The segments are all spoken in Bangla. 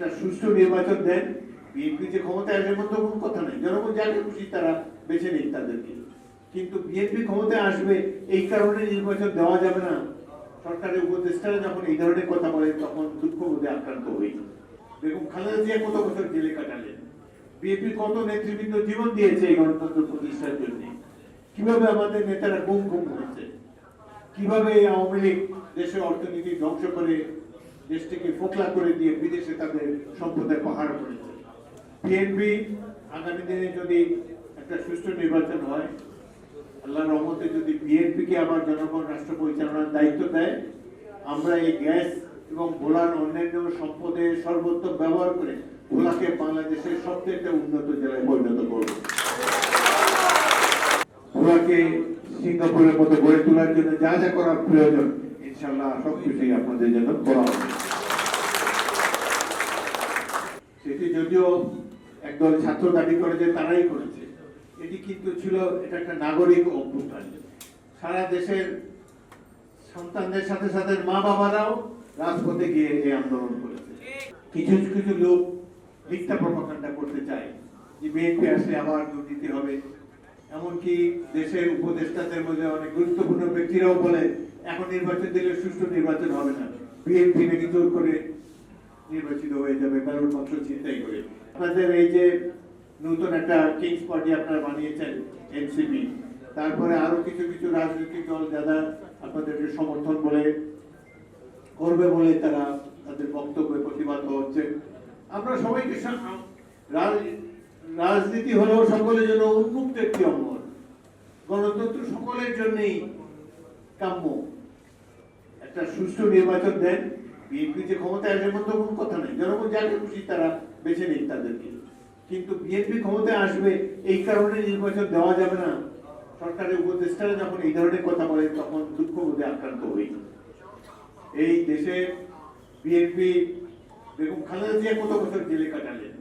একটা সুষ্ঠু নির্বাচন দেন, বিএনপি যে ক্ষমতায় আসবে মতো কোনো কথা নেই। জনগণ যাকে খুশি তারা বেছে নিক তাদেরকে। কিন্তু বিএনপি ক্ষমতায় আসবে এই কারণে নির্বাচন দেওয়া যাবে না। সরকারের উপদেষ্টারা যখন এই ধরনের কথা বলেন, তখন দুঃখ বোধে আক্রান্ত হই। বেগম খালেদা জিয়া কত বছর জেলে কাটালেন? বিএনপি কত নেতৃবৃন্দ জীবন দিয়েছে এই গণতন্ত্র প্রতিষ্ঠার জন্য? কীভাবে আমাদের নেতারা গুম গুম হয়েছে কীভাবে আওয়ামী লীগ দেশের অর্থনীতি ধ্বংস করে দেশটিকে ফোকলা করে দিয়ে বিদেশে তাদের সম্পদের পাহাড় করেছে বিএনপি আগামী দিনে যদি একটা সুষ্ঠু নির্বাচন হয়, আল্লাহর রহমতে যদি বিএনপি কে আবার জনগণ, রাষ্ট্র পরিচালনার দায়িত্ব দেয়, আমরা এই গ্যাস এবং ভোলার অন্যান্য সম্পদের সর্বোত্তম ব্যবহার করে ভোলাকে বাংলাদেশের সবচেয়ে উন্নত জেলায় পরিণত করব। ভোলাকে সিঙ্গাপুরের মতো গড়ে তোলার জন্য যা যা করার প্রয়োজন ইনশাল্লাহ সবকিছুই আপনাদের জন্য করা হবে। সেটি যদিও একদল ছাত্র দাবি করে যে তারাই করেছে, এটি কিন্তু ছিল, এটা একটা নাগরিক অভ্যুত্থান। সারা দেশের সন্তানদের সাথে সাথে মা বাবারাও রাজপথে গিয়ে এই আন্দোলন করেছে। কিছু কিছু লোক মিথ্যা প্রপাকাণ্ডা করতে চায় যে বিএনপি আসলে আবার দুর্নীতি হবে। এমনকি দেশের উপদেষ্টাদের মধ্যে অনেক গুরুত্বপূর্ণ ব্যক্তিরাও বলে, এখন নির্বাচন দিলে সুষ্ঠু নির্বাচন হবে না। বিএনপি নাকি জোর করে নির্বাচিত হয়ে যাবে ব্যালট পত্র চিন্তাই করে আপনাদের এই যে নতুন একটা কিংস পার্টি আপনারা বানিয়েছেন এনসিপি তারপরে আরও কিছু কিছু রাজনৈতিক দল যারা আপনাদেরকে সমর্থন বলে, করবে বলে তারা তাদের বক্তব্যে প্রতিবাদ হচ্ছে আমরা সবাইকে রাজনীতি হলো সকলের জন্য উন্মুক্ত একটি অঙ্গন। গণতন্ত্র সকলের জন্যই কাম্য। একটা সুষ্ঠু নির্বাচন দেন। বিএনপি যে ক্ষমতায় আসবে মতো কোনো কথা নেই। জনগণ যাকে খুশি তারা বেছে নিক তাদেরকে। কিন্তু বিএনপি ক্ষমতায় আসবে, এই কারণে নির্বাচন দেওয়া যাবে না। সরকারের উপদেষ্টারা যখন এই ধরনের কথা বলে তখন দুঃখ বোধে আক্রান্ত হই। এই দেশে বিএনপি, বেগম খালেদা জিয়া কত বছর জেলে কাটালেন?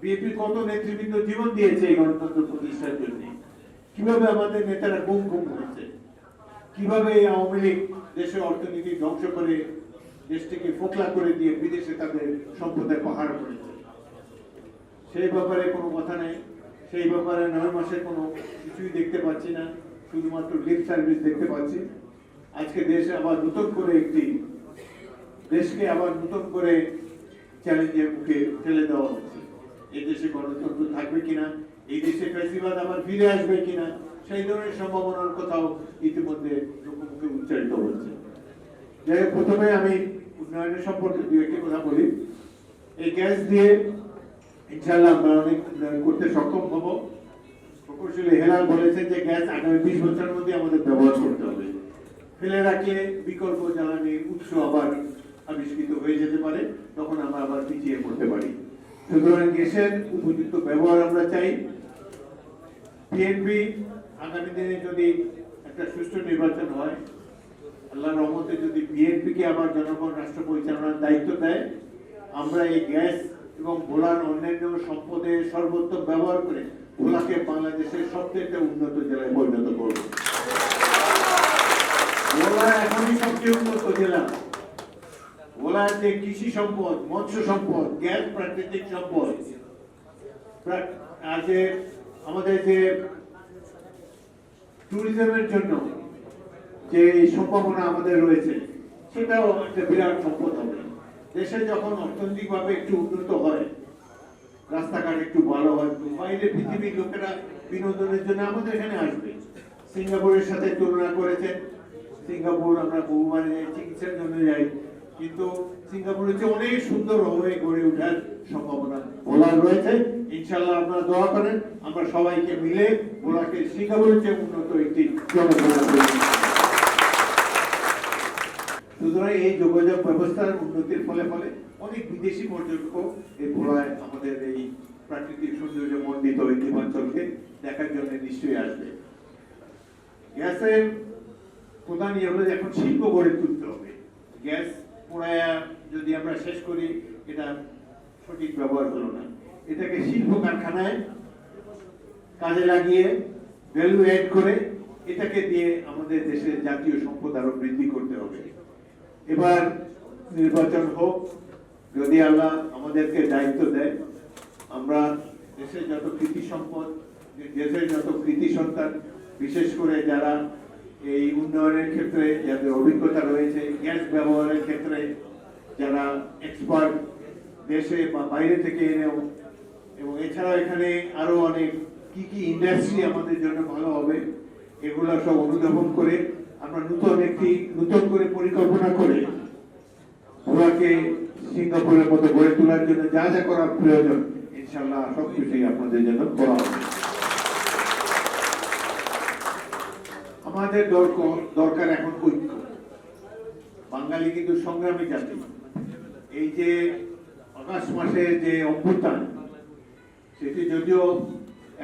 বিএনপি কত নেতৃবৃন্দ জীবন দিয়েছে এই গণতন্ত্র প্রতিষ্ঠার জন্য? কীভাবে আমাদের নেতারা গুম গুম হয়েছে? কীভাবে আওয়ামী লীগ দেশের অর্থনীতি ধ্বংস করে দেশটিকে ফোকলা করে দিয়ে বিদেশে তাদের সম্পদের পাহাড় করেছে সেই ব্যাপারে কোনো কথা নেই। সেই ব্যাপারে নয় মাসে কোনো কিছুই দেখতে পাচ্ছি না। শুধুমাত্র লিপ সার্ভিস দেখতে পাচ্ছি। আজকে দেশে আবার নতুন করে একটি দেশকে আবার নতুন করে চ্যালেঞ্জের মুখে ফেলে দেওয়া হচ্ছে। এই দেশে গণতন্ত্র থাকবে কিনা? এই দেশে ফ্যাসিবাদ আবার ফিরে আসবে কিনা? সেই ধরনের সম্ভাবনার কথাও ইতিমধ্যে লোকমুখে উচ্চারিত হচ্ছে। যাই প্রথমে আমি উন্নয়নের সম্পর্কে দু একটি কথা বলি। এই গ্যাস দিয়ে ইনশাল্লাহ আমরা অনেক করতে সক্ষম হব। প্রকৌশলী হেলাল বলেছেন যে গ্যাস আগামী বিশ বছরের মধ্যে আমাদের ব্যবহার করতে হবে। ফেলে রাখলে বিকল্প জ্বালানির উৎস আবার আবিষ্কৃত হয়ে যেতে পারে, তখন আমরা আবার পিছিয়ে পড়তে পারি। সুতরাং গ্যাসের উপযুক্ত ব্যবহার আমরা চাই। বিএনপি আগামী দিনে যদি একটা সুষ্ঠু নির্বাচন হয় আল্লাহ রহমতে যদি বিএনপি কে আবার জনগণ রাষ্ট্র পরিচালনার দায়িত্ব দেয়, আমরা এই গ্যাস এবং ভোলার অন্যান্য সম্পদের সর্বোত্তম ব্যবহার করে ভোলাকে বাংলাদেশের সবচেয়ে উন্নত জেলায় পরিণত করব। এখনই সবচেয়ে উন্নত জেলা। কৃষি সম্পদ, মৎস্য সম্পদ, গ্যাস প্রাকৃতিক সম্পদ আমাদের যে ট্যুরিজমের জন্য যে এই সম্ভাবনা আমাদের রয়েছে, সেটাও একটা বিরাট সম্পদ হবে। দেশে যখন অর্থনৈতিকভাবে একটু উন্নত হয়, রাস্তাঘাট একটু ভালো হয় বাইরে পৃথিবীর লোকেরা বিনোদনের জন্য আমাদের এখানে আসবে। সিঙ্গাপুরের সাথে তুলনা করেছেন। সিঙ্গাপুর আমরা বহুবার যাই, চিকিৎসার জন্য যাই, কিন্তু সিঙ্গাপুরের চেয়ে অনেক সুন্দর হয়ে গড়ে ওঠার সম্ভাবনা ভোলার রয়েছে। ইনশাল্লাহ আপনারা দোয়া করেন, আমরা সবাইকে মিলে ভোলাকে সিঙ্গাপুরের চেয়ে উন্নত একটি জনগণনা করি সুতরাং এই যোগাযোগ ব্যবস্থার উন্নতির ফলে ফলে অনেক বিদেশি পর্যটক এই ভোলায় আমাদের এই প্রাকৃতিক সৌন্দর্য মণ্ডিত ঐতিহ্যাঞ্চলকে দেখার জন্য নিশ্চয়ই আসবে। গ্যাসের প্রধান ইয়ে হলো এখন শিল্প গড়ে তুলতে হবে। গ্যাস পোড়ায়া যদি আমরা শেষ করি, এটা সঠিক ব্যবহার হলো না। এটাকে শিল্প কারখানায় কাজে লাগিয়ে ভ্যালু এড করে এটাকে দিয়ে আমাদের দেশের জাতীয় সম্পদ আরও বৃদ্ধি করতে হবে। এবার নির্বাচন হোক, যদি আল্লাহ আমাদেরকে দায়িত্ব দেয়, আমরা দেশের যত কৃতি সম্পদ, দেশের যত কৃতি সন্তান, বিশেষ করে যারা এই উন্নয়নের ক্ষেত্রে যাদের অভিজ্ঞতা রয়েছে, গ্যাস ব্যবহারের ক্ষেত্রে যারা এক্সপার্ট দেশে বা বাইরে থেকে এনেও, এবং এছাড়াও এখানে আরও অনেক কি কি ইন্ডাস্ট্রি আমাদের জন্য ভালো হবে, এগুলো সব অনুধাবন করে আমরা নতুন একটি, নতুন করে পরিকল্পনা করে ওনাকে সিঙ্গাপুরের মতো গড়ে তোলার জন্য যা যা করার প্রয়োজন ইনশাল্লাহ সব কিছুই আপনাদের জন্য করা হবে। আমাদের দরকার দরকার এখন ঐক্য। বাঙালি কিন্তু সংগ্রামী জাতি। এই যে আগস্ট মাসে যে অভ্যুত্থান, সেটি যদিও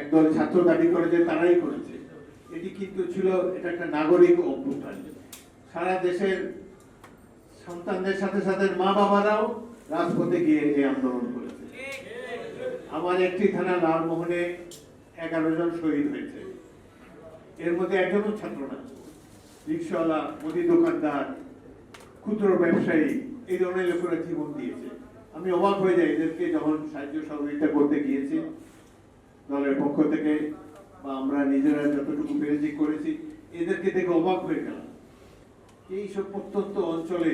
একদল ছাত্র দাবি করে যে তারাই করেছে এটি কিন্তু ছিল এটা একটা নাগরিক অভ্যুত্থান। সারা দেশের সন্তানদের সাথে সাথে মা বাবারাও রাজপথে গিয়ে এই আন্দোলন করেছে। আমার একটি থানা লালমোহনে এগারো জন শহীদ হয়েছে। এর মধ্যে একজনও ছাত্র না। রিক্সাওয়ালা, মুদি দোকানদার, ক্ষুদ্র ব্যবসায়ী, এই ধরনের লোকেরা জীবন দিয়েছে। আমি অবাক হয়ে যাই এদেরকে যখন সাহায্য সহযোগিতা করতে গিয়েছি দলের পক্ষ থেকে। বা আমরা নিজেরা যতটুকু পেরেছি করেছি, এদেরকে দেখে অবাক হয়ে গেলাম। এই সব প্রত্যন্ত অঞ্চলে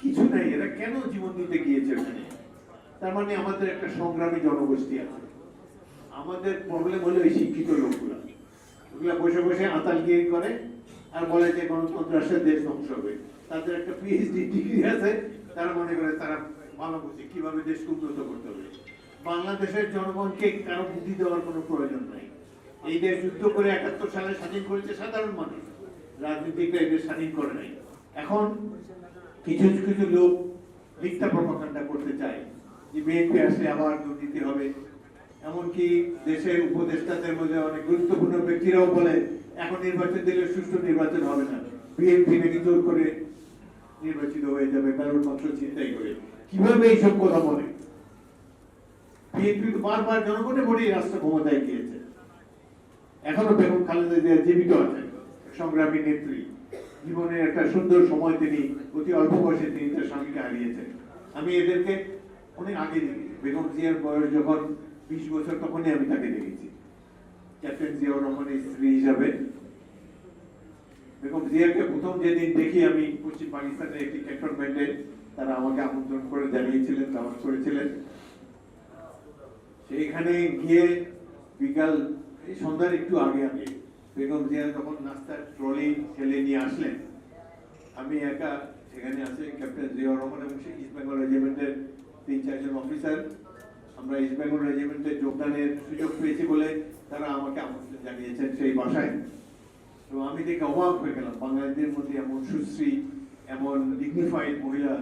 কিছু নাই, এরা কেন জীবন দিতে গিয়েছে ওখানে? তার মানে আমাদের একটা সংগ্রামী জনগোষ্ঠী আছে। আমাদের প্রবলেম হলো এই শিক্ষিত লোকগুলা। ওগুলা বসে বসে আতালগিরি করে আর বলে যে গণতন্ত্র আসলে দেশ ধ্বংস হবে। তাদের একটা পিএইচডি ডিগ্রি আছে, তারা মনে করে তারা ভালো বুঝে কীভাবে দেশকে উন্নত করতে হবে। বাংলাদেশের জনগণকে কারও বুদ্ধি দেওয়ার কোনো প্রয়োজন নাই। এই দেশ যুদ্ধ করে একাত্তর সালে স্বাধীন করেছে সাধারণ মানুষ। রাজনীতিকরা এই দেশ স্বাধীন করে নাই। এখন কিছু কিছু লোক মিথ্যা প্রপাকাণ্ডা করতে চায় যে বিএনপি আসলে আবার দুর্নীতি হবে। এমনকি দেশের উপদেষ্টাদের মধ্যে অনেক গুরুত্বপূর্ণ ব্যক্তিরাও বলে, এখন নির্বাচন দিলে সুষ্ঠু নির্বাচন হবে না। বিএনপি নাকি জোর করে নির্বাচিত হয়ে যাবে, কারণ মাত্র চিন্তাই করে। কীভাবে এইসব কথা বলে? বিএনপি তো বারবার জনগণের ভোটে রাষ্ট্র ক্ষমতায় গিয়েছে। এখনও বেগম খালেদা জিয়া জীবিত আছেন। সংগ্রামী নেত্রী। জীবনের একটা সুন্দর সময় তিনি, অতি অল্প বয়সে তিনি তার স্বামীকে হারিয়েছেন। আমি এদেরকে অনেক আগে দেখি বেগম জিয়ার বয়স যখন বিশ বছর, তখনই আমি তাকে দেখেছি। ক্যাপ্টেন জিয়াউর রহমানের স্ত্রী হিসাবে। বেগম জিয়াকে প্রথম যেদিন দেখি আমি পশ্চিম পাকিস্তানের একটি ক্যান্টনমেন্টে, তারা আমাকে আমন্ত্রণ করে জানিয়েছিলেন দাওয়াত করেছিলেন। সেইখানে গিয়ে বিকাল এই সন্ধ্যার একটু আগে আগে বেগম জিয়া যখন নাস্তার ট্রলি ঠেলে নিয়ে আসলেন। আমি একা সেখানে আছে, ক্যাপ্টেন জিয়াউর রহমান এবং ইস্ট বেঙ্গল রেজিমেন্টের তিন, চারজন অফিসার আমরা ইস্ট বেঙ্গল রেজিমেন্টে যোগদানের সুযোগ পেয়েছি বলে তারা আমাকে আমন্ত্রণ জানিয়েছেন সেই বাসায়। তো আমি দেখে অবাক হয়ে গেলাম, বাঙালিদের মধ্যে এমন সুশ্রী, এমন ডিগনিফাইড মহিলা।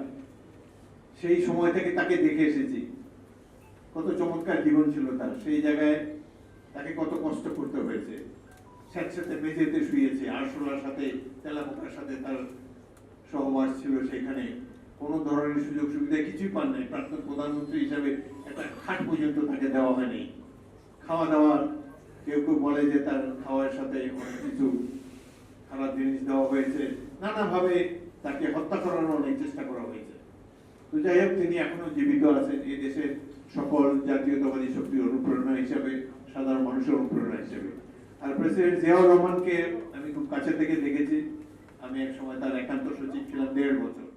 সেই সময় থেকে তাকে দেখে এসেছি। কত চমৎকার জীবন ছিল তার। সেই জায়গায় তাকে কত কষ্ট করতে হয়েছে। স্যাঁতস্যাঁতে মেঝেতে শুয়েছে, আরশোলার সাথে, তেলাপোকার সাথে তার সহবাস ছিল সেখানে। কোনো ধরনের সুযোগ সুবিধা কিছুই পান নাই। প্রাক্তন প্রধানমন্ত্রী হিসাবে একটা খাট পর্যন্ত তাকে দেওয়া হয়নি। খাওয়া দাওয়া, কেউ কেউ বলে যে তার খাওয়ার সাথে অনেক কিছু খারাপ জিনিস দেওয়া হয়েছে। নানাভাবে তাকে হত্যা করার অনেক চেষ্টা করা হয়েছে। তো যাই হোক, তিনি এখনও জীবিত আছেন। এই দেশের সকল জাতীয়তাবাদী শক্তির অনুপ্রেরণা হিসাবে সাধারণ মানুষের অনুপ্রেরণা হিসেবে। আর প্রেসিডেন্ট জিয়াউর রহমানকে আমি খুব কাছে থেকে দেখেছি। আমি এক সময় তার একান্ত সচিব ছিলাম দেড় বছর।